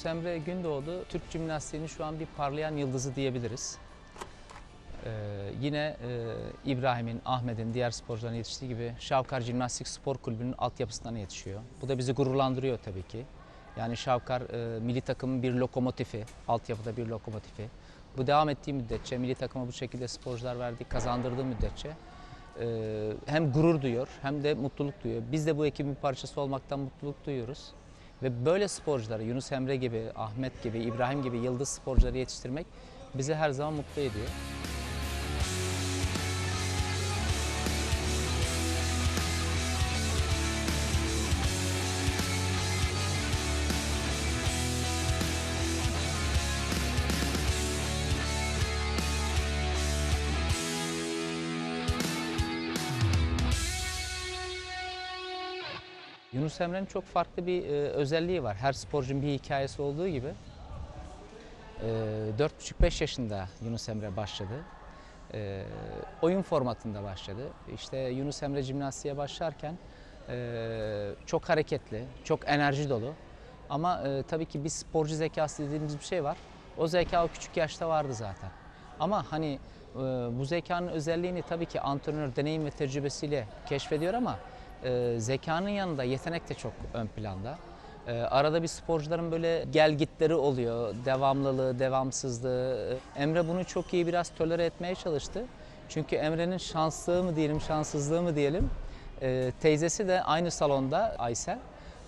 Yunus Emre Gündoğdu Türk jimnastiğinin şu an bir parlayan yıldızı diyebiliriz. Ee, yine e, İbrahim'in, Ahmet'in, diğer sporcuların yetiştiği gibi Şavkar Jimnastik Spor Kulübü'nün altyapısından yetişiyor. Bu da bizi gururlandırıyor tabii ki. Yani Şavkar e, milli takımın bir lokomotifi, altyapıda bir lokomotifi. Bu devam ettiği müddetçe, milli takıma bu şekilde sporcular verdik, kazandırdığı müddetçe e, hem gurur duyuyor hem de mutluluk duyuyor. Biz de bu ekibin parçası olmaktan mutluluk duyuyoruz. Ve böyle sporcuları Yunus Emre gibi, Ahmet gibi, İbrahim gibi yıldız sporcuları yetiştirmek bizi her zaman mutlu ediyor. Yunus Emre'nin çok farklı bir e, özelliği var. Her sporcunun bir hikayesi olduğu gibi. E, 4,5-5 yaşında Yunus Emre başladı. E, oyun formatında başladı. İşte Yunus Emre jimnastiğe başlarken e, çok hareketli, çok enerji dolu. Ama e, tabii ki bir sporcu zekası dediğimiz bir şey var. O zeka o küçük yaşta vardı zaten. Ama hani e, bu zekanın özelliğini tabii ki antrenör deneyim ve tecrübesiyle keşfediyor ama e, zekanın yanında yetenek de çok ön planda. E, arada bir sporcuların böyle gel gitleri oluyor, devamlılığı, devamsızlığı. E, Emre bunu çok iyi biraz tolere etmeye çalıştı. Çünkü Emre'nin şanslığı mı diyelim, şanssızlığı mı diyelim. e, teyzesi de aynı salonda Aysel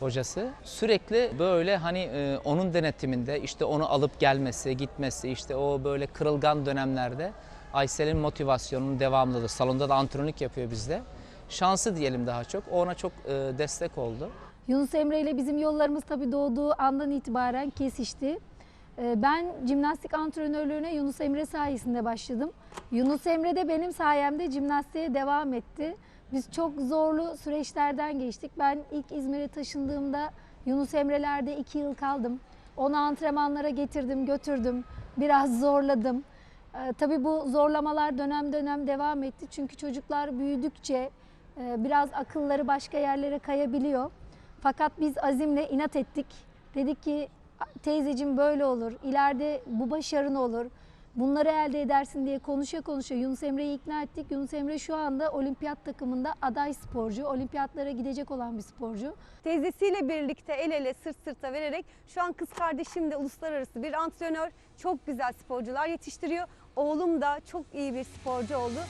hocası sürekli böyle hani e, onun denetiminde işte onu alıp gelmesi, gitmesi işte o böyle kırılgan dönemlerde Aysel'in motivasyonunun devamlılığı salonda da antrenörlük yapıyor bizde. Şansı diyelim daha çok. Ona çok e, destek oldu. Yunus Emre ile bizim yollarımız tabii doğduğu andan itibaren kesişti. Ee, Ben jimnastik antrenörlüğüne Yunus Emre sayesinde başladım. Yunus Emre de benim sayemde jimnastiğe devam etti. Biz çok zorlu süreçlerden geçtik. Ben ilk İzmir'e taşındığımda Yunus Emre'lerde iki yıl kaldım. Onu antrenmanlara getirdim, götürdüm. Biraz zorladım. Ee, Tabii bu zorlamalar dönem dönem devam etti. Çünkü çocuklar büyüdükçe e, biraz akılları başka yerlere kayabiliyor. Fakat biz azimle inat ettik. Dedik ki teyzecim böyle olur, ileride bu başarın olur. Bunları elde edersin diye konuşa konuşa Yunus Emre'yi ikna ettik. Yunus Emre şu anda olimpiyat takımında aday sporcu, olimpiyatlara gidecek olan bir sporcu. Teyzesiyle birlikte el ele sırt sırta vererek şu an kız kardeşim de uluslararası bir antrenör. Çok güzel sporcular yetiştiriyor. Oğlum da çok iyi bir sporcu oldu.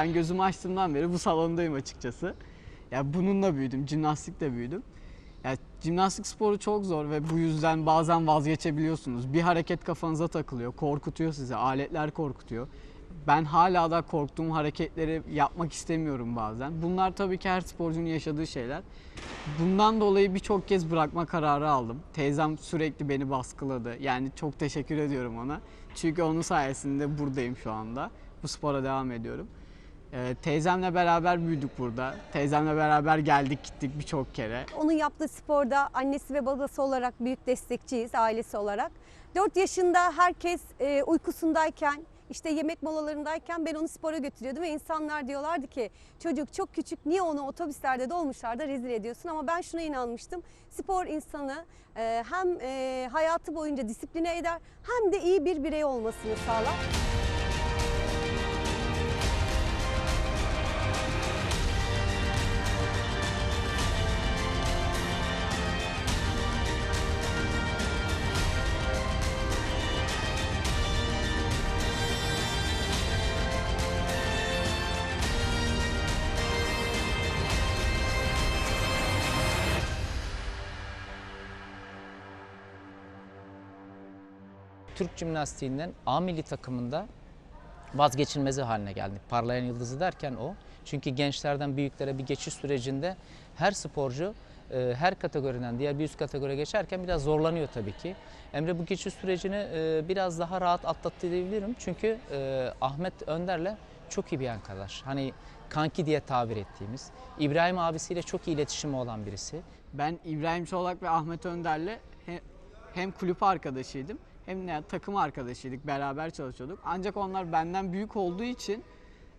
Ben gözümü açtığımdan beri bu salondayım açıkçası. Ya bununla büyüdüm, jimnastikle büyüdüm. Ya jimnastik sporu çok zor ve bu yüzden bazen vazgeçebiliyorsunuz. Bir hareket kafanıza takılıyor, korkutuyor sizi, aletler korkutuyor. Ben hala da korktuğum hareketleri yapmak istemiyorum bazen. Bunlar tabii ki her sporcunun yaşadığı şeyler. Bundan dolayı birçok kez bırakma kararı aldım. Teyzem sürekli beni baskıladı. Yani çok teşekkür ediyorum ona. Çünkü onun sayesinde buradayım şu anda. Bu spora devam ediyorum. Ee, teyzemle beraber büyüdük burada. Teyzemle beraber geldik gittik birçok kere. Onun yaptığı sporda annesi ve babası olarak büyük destekçiyiz ailesi olarak. 4 yaşında herkes e, uykusundayken işte yemek molalarındayken ben onu spora götürüyordum ve insanlar diyorlardı ki çocuk çok küçük niye onu otobüslerde dolmuşlarda rezil ediyorsun ama ben şuna inanmıştım spor insanı e, hem e, hayatı boyunca disipline eder hem de iyi bir birey olmasını sağlar. Türk jimnastiğinden A milli takımında vazgeçilmezi haline geldi. Parlayan yıldızı derken o. Çünkü gençlerden büyüklere bir geçiş sürecinde her sporcu e, her kategoriden diğer bir üst kategoriye geçerken biraz zorlanıyor tabii ki. Emre bu geçiş sürecini e, biraz daha rahat atlattı diyebilirim. Çünkü e, Ahmet Önder'le çok iyi bir arkadaş. Hani kanki diye tabir ettiğimiz. İbrahim abisiyle çok iyi iletişimi olan birisi. Ben İbrahim Çolak ve Ahmet Önder'le he- hem kulüp arkadaşıydım hem de takım arkadaşıydık. Beraber çalışıyorduk. Ancak onlar benden büyük olduğu için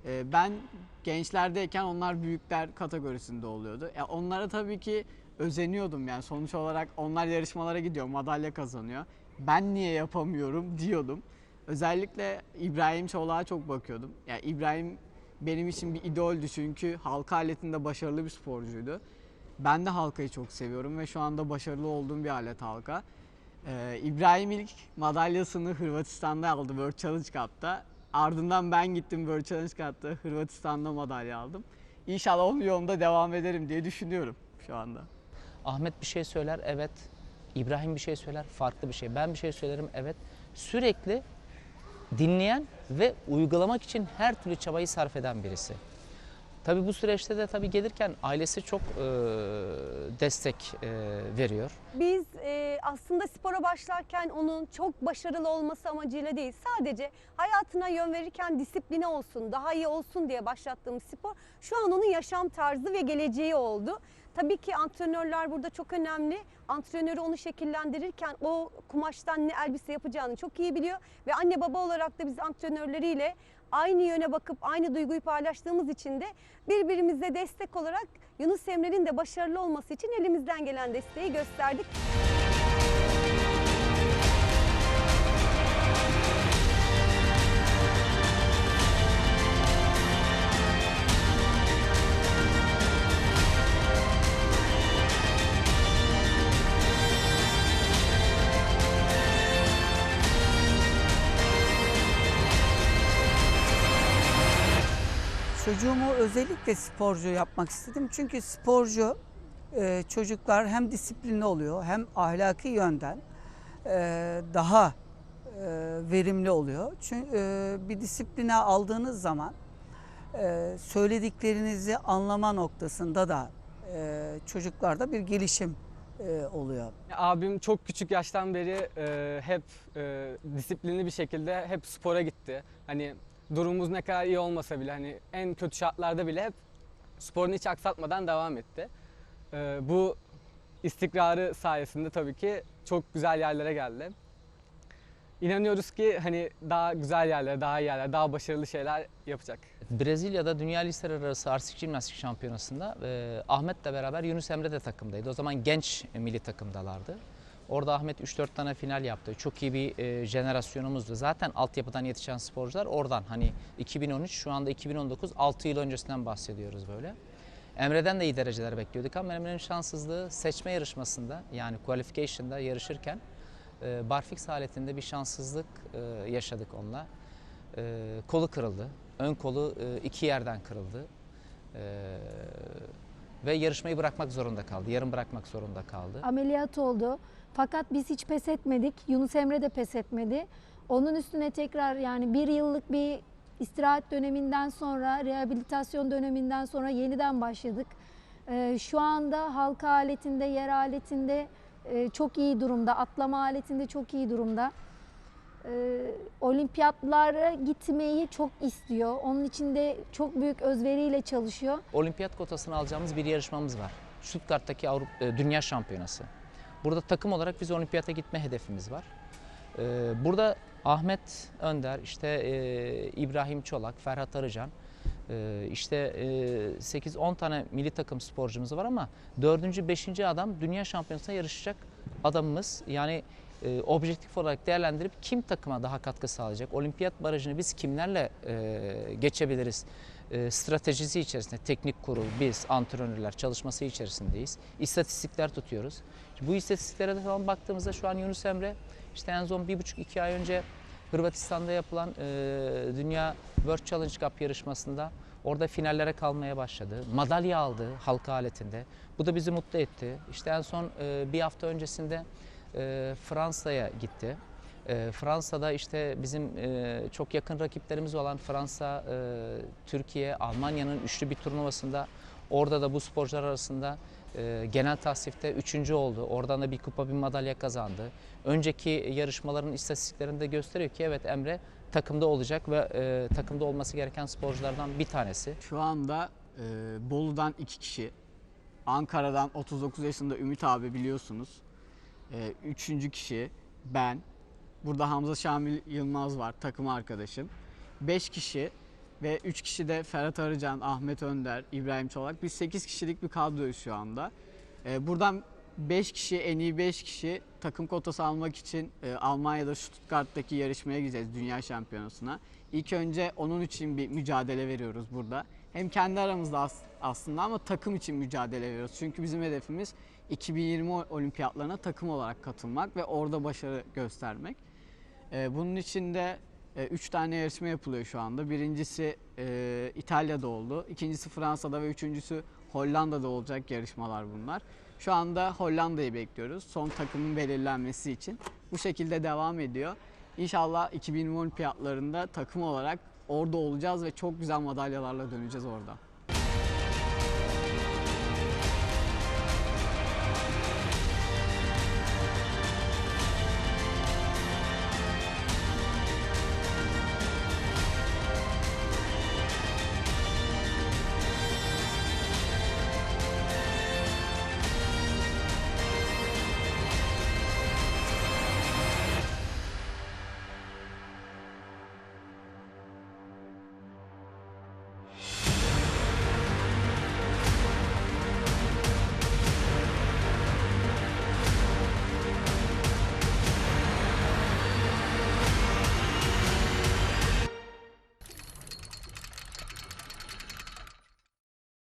e, ben gençlerdeyken onlar büyükler kategorisinde oluyordu. Ya onlara tabii ki özeniyordum yani sonuç olarak onlar yarışmalara gidiyor, madalya kazanıyor. Ben niye yapamıyorum diyordum. Özellikle İbrahim Çolak'a çok bakıyordum. Ya İbrahim benim için bir idoldü çünkü halka aletinde başarılı bir sporcuydu. Ben de halkayı çok seviyorum ve şu anda başarılı olduğum bir alet halka. Ee, İbrahim ilk madalyasını Hırvatistan'da aldı World Challenge Cup'ta. Ardından ben gittim World Challenge Cup'ta Hırvatistan'da madalya aldım. İnşallah onun yolunda devam ederim diye düşünüyorum şu anda. Ahmet bir şey söyler, evet. İbrahim bir şey söyler, farklı bir şey. Ben bir şey söylerim, evet. Sürekli dinleyen ve uygulamak için her türlü çabayı sarf eden birisi. Tabii bu süreçte de tabii gelirken ailesi çok e, destek e, veriyor. Biz e, aslında spora başlarken onun çok başarılı olması amacıyla değil, sadece hayatına yön verirken disipline olsun, daha iyi olsun diye başlattığımız spor şu an onun yaşam tarzı ve geleceği oldu. Tabii ki antrenörler burada çok önemli. Antrenörü onu şekillendirirken o kumaştan ne elbise yapacağını çok iyi biliyor ve anne baba olarak da biz antrenörleriyle aynı yöne bakıp aynı duyguyu paylaştığımız için de birbirimize destek olarak Yunus Emre'nin de başarılı olması için elimizden gelen desteği gösterdik. Çocuğumu özellikle sporcu yapmak istedim. Çünkü sporcu e, çocuklar hem disiplinli oluyor hem ahlaki yönden e, daha e, verimli oluyor. Çünkü bir disipline aldığınız zaman söylediklerinizi anlama noktasında da çocuklarda bir gelişim oluyor. Abim çok küçük yaştan beri hep disiplinli bir şekilde hep spora gitti. Hani durumumuz ne kadar iyi olmasa bile hani en kötü şartlarda bile hep sporunu hiç aksatmadan devam etti. E, bu istikrarı sayesinde tabii ki çok güzel yerlere geldi. İnanıyoruz ki hani daha güzel yerlere, daha iyi yerlere, daha başarılı şeyler yapacak. Brezilya'da Dünya Liseler Arası Artistik Jimnastik Şampiyonası'nda e, Ahmet'le beraber Yunus Emre de takımdaydı. O zaman genç milli takımdalardı. Orada Ahmet 3-4 tane final yaptı. Çok iyi bir e, jenerasyonumuzdu. Zaten altyapıdan yetişen sporcular oradan hani 2013 şu anda 2019 6 yıl öncesinden bahsediyoruz böyle. Emre'den de iyi dereceler bekliyorduk ama Emre'nin şanssızlığı seçme yarışmasında yani qualification'da yarışırken e, barfix aletinde bir şanssızlık e, yaşadık onunla. E, kolu kırıldı. Ön kolu e, iki yerden kırıldı. E, ve yarışmayı bırakmak zorunda kaldı. Yarım bırakmak zorunda kaldı. Ameliyat oldu. Fakat biz hiç pes etmedik. Yunus Emre de pes etmedi. Onun üstüne tekrar yani bir yıllık bir istirahat döneminden sonra, rehabilitasyon döneminden sonra yeniden başladık. Ee, şu anda halka aletinde, yer aletinde e, çok iyi durumda. Atlama aletinde çok iyi durumda. Ee, olimpiyatlara gitmeyi çok istiyor. Onun için de çok büyük özveriyle çalışıyor. Olimpiyat kotasını alacağımız bir yarışmamız var. Stuttgart'taki Avrupa e, Dünya Şampiyonası. Burada takım olarak biz olimpiyata gitme hedefimiz var. Ee, burada Ahmet Önder, işte e, İbrahim Çolak, Ferhat Arıcan, e, işte e, 8-10 tane milli takım sporcumuz var ama 4. 5. adam dünya şampiyonasına yarışacak adamımız. Yani e, objektif olarak değerlendirip kim takıma daha katkı sağlayacak? Olimpiyat barajını biz kimlerle e, geçebiliriz? E, stratejisi içerisinde teknik kurul, biz antrenörler çalışması içerisindeyiz. İstatistikler tutuyoruz. Bu istatistiklere de falan baktığımızda şu an Yunus Emre işte en son bir buçuk iki ay önce Hırvatistan'da yapılan e, Dünya World Challenge Cup yarışmasında orada finallere kalmaya başladı. Madalya aldı halka aletinde. Bu da bizi mutlu etti. İşte en son e, bir hafta öncesinde e, Fransa'ya gitti. E, Fransa'da işte bizim e, çok yakın rakiplerimiz olan Fransa, e, Türkiye, Almanya'nın üçlü bir turnuvasında orada da bu sporcular arasında e, genel tasnifte üçüncü oldu. Oradan da bir kupa bir madalya kazandı. Önceki yarışmaların istatistiklerinde gösteriyor ki evet Emre takımda olacak ve e, takımda olması gereken sporculardan bir tanesi. Şu anda e, Bolu'dan iki kişi, Ankara'dan 39 yaşında Ümit abi biliyorsunuz. E, üçüncü kişi ben. Burada Hamza Şamil Yılmaz var takım arkadaşım. Beş kişi ve üç kişi de Ferhat Arıcan, Ahmet Önder, İbrahim Çolak. Biz 8 kişilik bir kadroyuz şu anda. E, buradan 5 kişi, en iyi 5 kişi takım kotası almak için e, Almanya'da Stuttgart'taki yarışmaya gideceğiz Dünya Şampiyonası'na. İlk önce onun için bir mücadele veriyoruz burada. Hem kendi aramızda as- aslında ama takım için mücadele veriyoruz. Çünkü bizim hedefimiz 2020 olimpiyatlarına takım olarak katılmak ve orada başarı göstermek. Ee, bunun için de 3 tane yarışma yapılıyor şu anda. Birincisi e, İtalya'da oldu, ikincisi Fransa'da ve üçüncüsü Hollanda'da olacak yarışmalar bunlar. Şu anda Hollanda'yı bekliyoruz son takımın belirlenmesi için. Bu şekilde devam ediyor. İnşallah 2020 olimpiyatlarında takım olarak orada olacağız ve çok güzel madalyalarla döneceğiz orada. えっ?